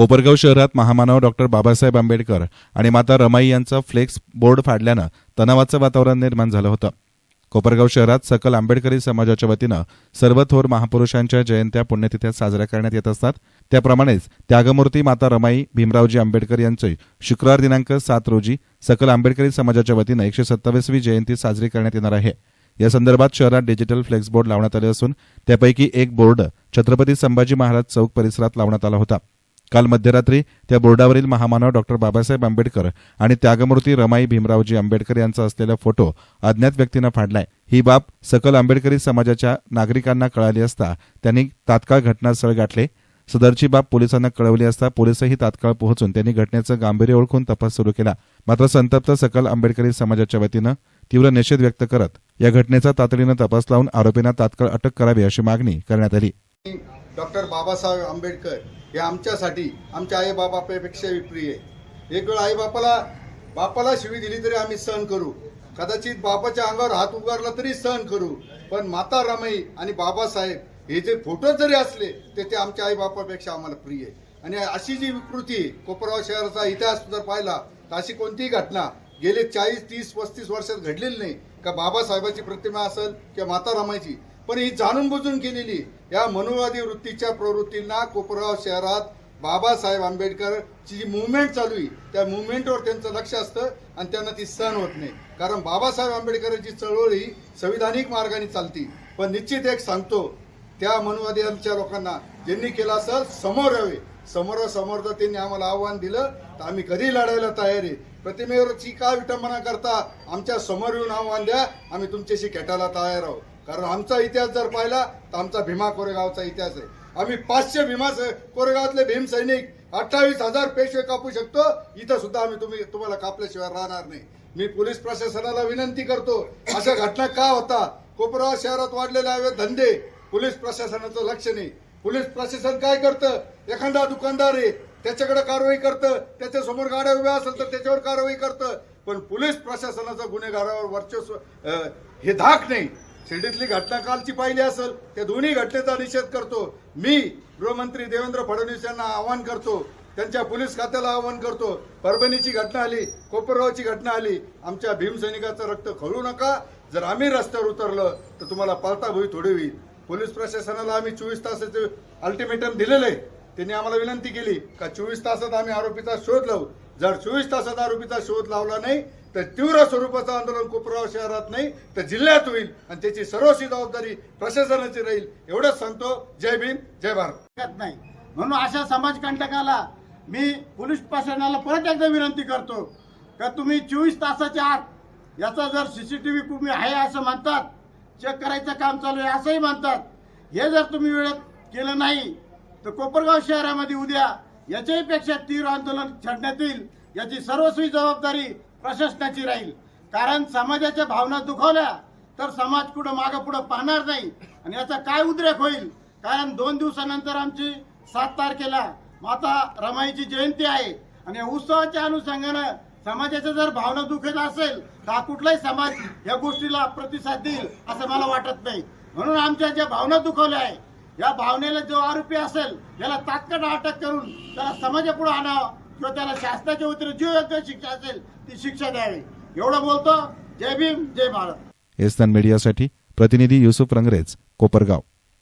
कोपरगाव शहरात महामानव डॉक्टर बाबासाहेब आंबेडकर आणि माता रमाई यांचा फ्लेक्स बोर्ड फाडल्यानं तणावाचं वातावरण निर्माण झालं होतं. कोपरगाव शहरात सकल आंबेडकरी समाजाच्या वतीनं सर्व थोर महापुरुषांच्या जयंत्या पुण्यतिथ्या साजऱ्या करण्यात येत असतात. त्याप्रमाणेच त्यागमूर्ती माता रमाई भीमरावजी आंबेडकर यांचे शुक्रवार दिनांक सात रोजी सकल आंबेडकरी समाजाच्या वतीनं एकशे सत्तावीसवी जयंती साजरी करण्यात येणार आहे. या संदर्भात शहरात डिजिटल फ्लेक्स बोर्ड लावण्यात आले असून त्यापैकी एक बोर्ड छत्रपती संभाजी महाराज चौक परिसरात लावण्यात आला होता. काल मध्यरात्री त्या बोर्डावरील महामानव डॉक्टर बाबासाहेब आंबेडकर आणि त्यागमूर्ती रमाई भीमरावजी आंबेडकर यांचा असलेला फोटो अज्ञात व्यक्तीनं फाडलाय. ही बाब सकल आंबेडकरी समाजाच्या नागरिकांना कळाली असता त्यांनी तात्काळ घटनास्थळ गाठले. सदरची बाब पोलिसांना कळवली असता पोलिसही तात्काळ पोहोचून त्यांनी घटनेचं गांभीर्य ओळखून तपास सुरू केला. मात्र संतप्त सकल आंबेडकरी समाजाच्या वतीनं तीव्र निषेध व्यक्त करत या घटनेचा तातडीनं तपास लावून आरोपींना तात्काळ अटक करावी अशी मागणी करण्यात आली. डॉक्टर बाबासाहेब आंबेडकर हे आमच्यासाठी आमच्या आई बाबापेक्षाही प्रिय आहे. एक वेळ आई बापाला बापाला शिवी दिली तरी आम्ही सहन करू. कदाचित बापाच्या अंगावर हात उगारला तरी सहन करू. पण माता रमाई आणि बाबासाहेब हे जे फोटो जरी असले ते ते आमच्या आई बापापेक्षा आम्हाला प्रिय आहे. आणि अशी जी विकृती आहे, कोपरगाव शहराचा इतिहास जर पाहिला तर अशी कोणतीही घटना गेले चाळीस तीस पस्तीस वर्षात घडलेली नाही. का बाबासाहेबाची प्रतिमा असेल किंवा माता रमाईची पण ही जाणून बुजून केलेली या मनुवादी वृत्तीच्या प्रवृत्तींना कोपरगाव शहरात बाबासाहेब आंबेडकरची जी मुवमेंट चालू आहे त्या मुवमेंटवर त्यांचं लक्ष असतं आणि त्यांना ती सहन होत नाही. कारण बाबासाहेब आंबेडकरांची चळवळ ही संविधानिक मार्गाने चालती. पण निश्चित एक सांगतो त्या मनुवाद्यांच्या लोकांना ज्यांनी केलं असं समोर यावे. समोरासमोर जर त्यांनी आम्हाला आव्हान दिलं तर आम्ही कधी लढायला तयार आहे? प्रतिमेवरची का विटंबना करता? आमच्यासमोर येऊन आव्हान द्या आम्ही तुमच्याशी खेटायला तयार आहोत. कारण आमचा इतिहास जर पाहिला तर आमचा भीमा कोरेगावचा इतिहास आहे. आम्ही पाचशे भीमा स- कोरेगावातले भीम सैनिक अठ्ठावीस हजार पेशवे कापू शकतो. इथं सुद्धा आम्ही तुम्ही तुम्हाला कापल्याशिवाय राहणार नाही. मी पोलीस प्रशासनाला विनंती करतो. अशा घटना का होता? कोपराव शहरात वाढलेले हवे धंदे. पोलीस प्रशासनाचं लक्ष नाही. पोलीस प्रशासन काय करतं? एखादा दुकानदार आहे त्याच्याकडे कारवाई करतं. त्याच्यासमोर गाड्या उभ्या असेल तर त्याच्यावर कारवाई करतं. पण पोलीस प्रशासनाचं गुन्हेगारावर वर्चस्व हे धाक नाही. शिर्डीतली घटना कालची पाहिली असेल त्या दोन्ही घटनेचा निषेध करतो. मी गृहमंत्री देवेंद्र फडणवीस यांना आवाहन करतो. त्यांच्या पोलीस खात्याला आवाहन करतो. परभणीची घटना आली कोपरगावची घटना आली. आमच्या भीमसैनिकाचं रक्त खळू नका. जर आम्ही रस्त्यावर उतरलं तर तुम्हाला पालताभुई थोडी होईल. पोलीस प्रशासनाला आम्ही चोवीस तासाचे अल्टिमेटम दिलेलं आहे. त्यांनी आम्हाला विनंती केली का चोवीस तासात आम्ही आरोपीचा शोध लावू? जर चोवीस तासात आरोपीचा शोध लावला नाही तर तीव्र स्वरूपाचं आंदोलन कोपराव शहरात नाही तर जिल्ह्यात होईल आणि त्याची सर्वस्वी जबाबदारी प्रशासनाची राहील एवढंच सांगतो. जय भीम जय भारत. नाही. म्हणून अशा समाजकंटकाला मी पोलीस प्रशासनाला परत एकदा विनंती करतो का तुम्ही चोवीस तासाच्या आत याचा जर सीसीटीव्ही तुम्ही आहे असं म्हणतात चेक करायचं काम चालू आहे असंही म्हणतात. हे जर तुम्ही वेळेत केलं नाही तर कोपरगाव शहरामध्ये उद्या याच्याही पेक्षा तीव्र आंदोलन छेडण्यात येईल याची सर्वस्वी जबाबदारी प्रशासनाची राहील. कारण समाजाच्या भावना दुखावल्या तर समाज कुठं मागं पुढं पाहणार नाही. आणि याचा काय उद्रेक होईल? कारण दोन दिवसानंतर आमची सात तारखेला माता रमाईची जयंती आहे. आणि उत्सवाच्या अनुषंगानं समाजाच्या जर भावना दुखत असेल तर हा कुठलाही समाज या गोष्टीला प्रतिसाद देईल असं मला वाटत नाही. म्हणून आमच्या ज्या भावना दुखवल्या आहे या भावनेला जो आरोपी असेल याला तात्काळ अटक करून त्याला समाजापुढे आणावं किंवा त्याला शासनाच्या वतीने जी योग्य शिक्षा असेल ती शिक्षा द्यावी. एवढं बोलतो. जय भीम जय भारत. एस्तान मीडियासाठी प्रतिनिधी युसुफ रंगरेज कोपरगाव.